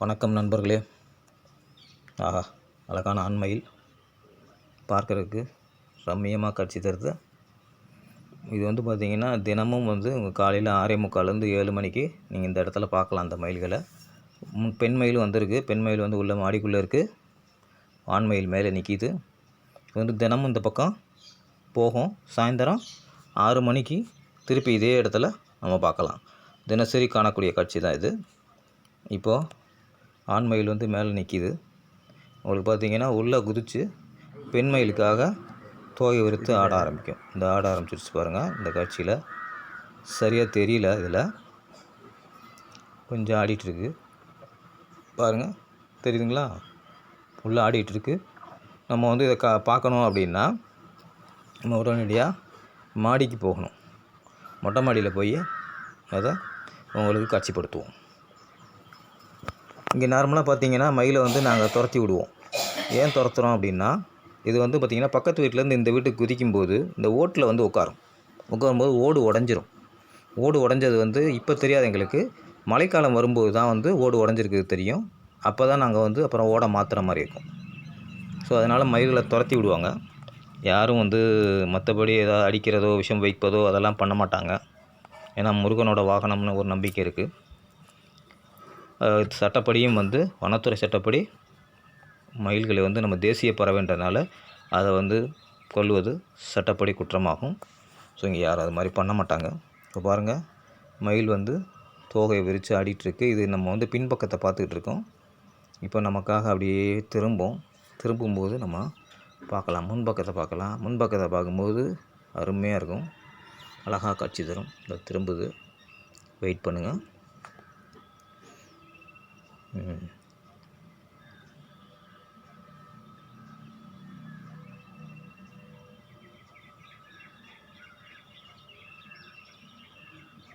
வணக்கம் நண்பர்களே. ஆஹா அழகான ஆண்மயில் பார்க்கறதுக்கு ரம்மியமாக காட்சி தருது. இது வந்து பார்த்திங்கன்னா தினமும் வந்து உங்கள் காலையில் ஆறே முக்கால்லேருந்து ஏழு மணிக்கு நீங்கள் இந்த இடத்துல பார்க்கலாம் அந்த மயில்களை. பெண் மயில் வந்திருக்கு. பெண் மயில் வந்து உள்ள மாடிக்குள்ளே இருக்குது ஆண் மயில் மேலே நிற்கிது இது வந்து தினமும் இந்த பக்கம் போகும். சாயந்தரம் ஆறு மணிக்கு திருப்பி இதே இடத்துல நம்ம பார்க்கலாம். தினசரி காணக்கூடிய காட்சி தான் இது. இப்போது ஆண் மயில் வந்து மேலே நிற்கிது உங்களுக்கு பார்த்தீங்கன்னா உள்ளே குதித்து பெண் மயிலுக்காக தோகை விரித்து ஆட ஆரம்பிக்கும். இந்த ஆட ஆரம்பிச்சிருச்சு பாருங்கள் இந்த காட்சியில். சரியாக தெரியல இதில். கொஞ்சம் ஆடிட்டுருக்கு. பாருங்கள் தெரியுதுங்களா? உள்ளே ஆடிட்டுருக்கு. நம்ம வந்து இதை கா பார்க்கணும் அப்படின்னா நம்ம உடனடியாக மாடிக்கு போகணும். மொட்டை மாடியில் போய் அதை உங்களுக்கு காட்சிப்படுத்துவோம். இங்கே நார்மலாக பார்த்தீங்கன்னா மயிலை வந்து நாங்கள் துரத்தி விடுவோம். ஏன் துரத்துகிறோம் அப்படின்னா இது வந்து பார்த்திங்கன்னா பக்கத்து வீட்டிலேருந்து இந்த வீட்டுக்கு குதிக்கும்போது இந்த ஓட்டில் வந்து உட்காரும். உட்காரும்போது ஓடு உடஞ்சிரும். ஓடு உடஞ்சது வந்து இப்போ தெரியாது எங்களுக்கு. மழைக்காலம் வரும்போது தான் வந்து ஓடு உடஞ்சிருக்குது தெரியும். அப்போ தான் நாங்கள் வந்து அப்புறம் ஓடை மாற்றுற மாதிரி இருக்கும். ஸோ அதனால் மயில்களை துரத்தி விடுவாங்க. யாரும் வந்து மற்றபடி ஏதாவது அடிக்கிறதோ விஷம் வைப்பதோ அதெல்லாம் பண்ண மாட்டாங்க. ஏன்னா முருகனோட வாகனம்னு ஒரு நம்பிக்கை இருக்குது சட்டப்படியும் வந்து வனத்துறை சட்டப்படி மயில்களை வந்து நம்ம தேசிய பறவைன்றனால அதை வந்து கொல்வது சட்டப்படி குற்றமாகும். ஸோ இங்கே யாரும் அது மாதிரி பண்ண மாட்டாங்க. இப்போ பாருங்கள் மயில் வந்து தோகையை விரித்து ஆடிட்டுருக்கு. இது நம்ம வந்து பின்பக்கத்தை பார்த்துக்கிட்டு இருக்கோம் இப்போ நமக்காக அப்படியே திரும்பும். திரும்பும்போது நம்ம பார்க்கலாம். முன்பக்கத்தை பார்க்கலாம். முன்பக்கத்தை பார்க்கும்போது அருமையாக இருக்கும். அழகாக காட்சி தரும். திரும்புது. வெயிட் பண்ணுங்கள்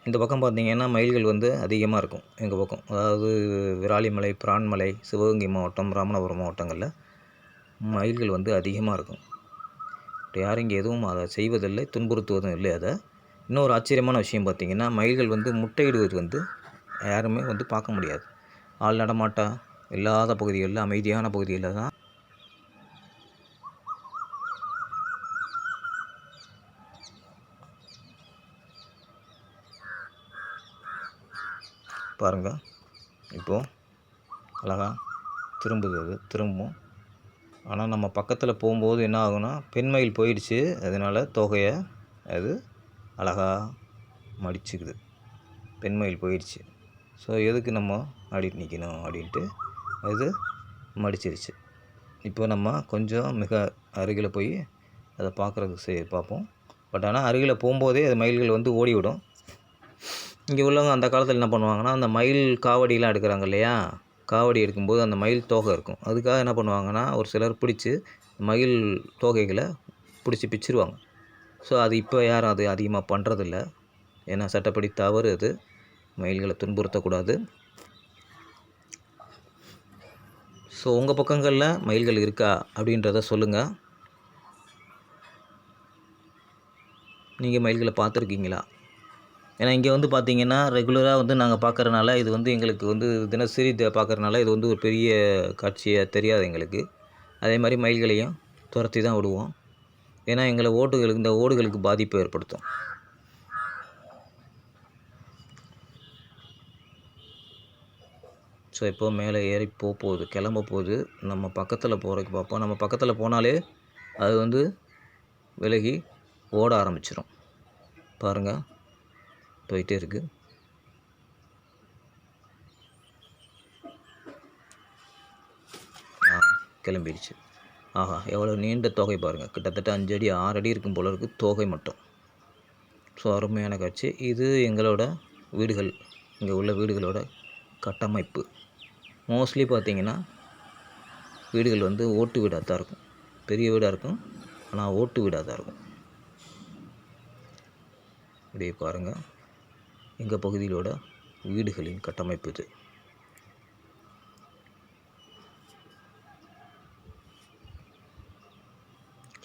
இந்த பக்கம் பார்த்தீங்கன்னா மயில்கள் வந்து அதிகமாக இருக்கும் எங்கள் பக்கம். அதாவது விராலிமலை பிரான்மலை சிவகங்கை மாவட்டம் ராமநாதபுரம் மாவட்டங்களில் மயில்கள் வந்து அதிகமாக இருக்கும். யாரும் இங்கே எதுவும் அதை செய்வதில்லை துன்புறுத்துவதும் இல்லை அதை. இன்னொரு ஆச்சரியமான விஷயம் பார்த்தீங்கன்னா மயில்கள் வந்து முட்டையிடுவது வந்து யாருமே வந்து பார்க்க முடியாது. ஆள் நடமாட்டம் இல்லாத பகுதிகளில் அமைதியான பகுதிகளில் தான். பாருங்கள் இப்போது அழகாக திரும்புது அது திரும்பும். ஆனால் நம்ம பக்கத்தில் போகும்போது என்ன ஆகும்னா பெண்மயில் போயிடுச்சு. அதனால் தொகையை அது அழகா மடிச்சுக்குது. பெண்மயில் போயிடுச்சு. ஸோ எதுக்கு நம்ம ஆடிட்டு நிற்கணும் அப்படின்ட்டு அது மடிச்சிருச்சு. இப்போ நம்ம கொஞ்சம் மிக அருகில் போய் அதை பார்க்குறதுக்கு செய் பார்ப்போம். பட் ஆனால் அருகில் போகும்போதே அது மயில்கள் வந்து ஓடிவிடும். இங்கே உள்ளவங்க அந்த காலத்தில் என்ன பண்ணுவாங்கன்னா அந்த மயில் காவடிலாம் எடுக்கிறாங்க இல்லையா? காவடி எடுக்கும்போது அந்த மயில் தோகை இருக்கும். அதுக்காக என்ன பண்ணுவாங்கன்னா ஒரு சிலர் பிடிச்சி மயில் தோகைகளை பிடிச்சி பிச்சிருவாங்க. ஸோ அது இப்போ யாரும் அது அதிகமாக பண்ணுறதில்ல ஏன்னா சட்டப்படி தவறு அது. மயில்களை துன்புறுத்தக்கூடாது. ஸோ உங்கள் பக்கங்களில் மயில்கள் இருக்கா அப்படின்றத சொல்லுங்கள் நீங்கள் மயில்களை பார்த்துருக்கீங்களா? ஏன்னா இங்கே வந்து பார்த்தீங்கன்னா ரெகுலராக வந்து நாங்கள் பார்க்குறனால இது வந்து எங்களுக்கு வந்து தினசரி பார்க்குறனால இது வந்து ஒரு பெரிய காட்சியாக தெரியாது எங்களுக்கு. அதே மாதிரி மயில்களையும் துரத்தி தான் விடுவோம். ஏன்னா எங்களை ஓட்டுகளுக்கு இந்த ஓடுகளுக்கு பாதிப்பு ஏற்படுத்தும். ஸோ இப்போ மேலே ஏறி போக போகுது கிளம்ப போகுது நம்ம பக்கத்தில் போகிறதுக்கு பார்ப்போம் நம்ம பக்கத்தில் போனாலே அது வந்து விலகி ஓட ஆரம்பிச்சிடும் பாருங்கள் போயிட்டே இருக்குது ஆ கிளம்பிடுச்சு. ஆஹா எவ்வளோ நீண்ட தொகை பாருங்கள் கிட்டத்தட்ட அஞ்சு அடி ஆறு அடி இருக்கும் போல இருக்குது தொகை மட்டும். ஸோ அருமையான காட்சி. இது எங்களோட வீடுகள் இங்கே உள்ள வீடுகளோட கட்டமைப்பு. மோஸ்ட்லி பார்த்தீங்கன்னா வீடுகள் வந்து ஓட்டு வீடாக தான் இருக்கும். பெரிய வீடாக இருக்கும் ஆனால் ஓட்டு வீடாக தான் இருக்கும். இப்படியே பாருங்கள் எங்கள் பகுதியிலோட வீடுகளின் கட்டமைப்பு இது.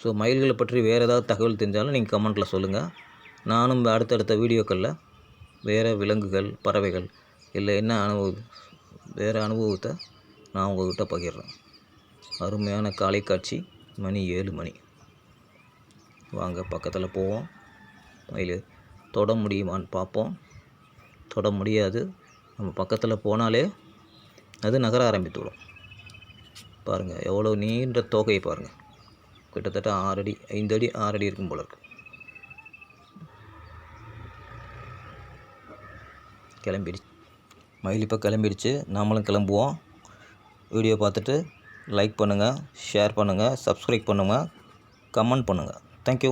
ஸோ மயில்களை பற்றி வேறு ஏதாவது தகவல் தெரிஞ்சாலும் நீங்கள் கமெண்ட்டில் சொல்லுங்கள் நானும் அடுத்தடுத்த வீடியோக்களில் வேறு விலங்குகள் பறவைகள் இல்லை என்ன அனுபவம் வேறு அனுபவத்தை நான் உங்கள்கிட்ட பகிர்றேன். அருமையான காலை காட்சி மணி ஏழு மணி. வாங்க பக்கத்தில் போவோம். மயில் தொட முடியுமான்னு பார்ப்போம். தொட முடியாது. நம்ம பக்கத்தில் போனாலே அது நகர ஆரம்பித்துவிடும் பாருங்கள் எவ்வளோ நீண்ட தோகையை பாருங்கள் கிட்டத்தட்ட ஆறடி ஐந்து அடி ஆறடி இருக்கும் போல இருக்கு. கிளம்பிடுச்சு. மயில் இப்போ கிளம்பிடுச்சு. நாமளும் கிளம்புவோம். வீடியோ பார்த்துட்டு லைக் பண்ணுங்கள் ஷேர் பண்ணுங்கள் சப்ஸ்கிரைப் பண்ணுங்கள் கமெண்ட் பண்ணுங்கள் தேங்க்யூ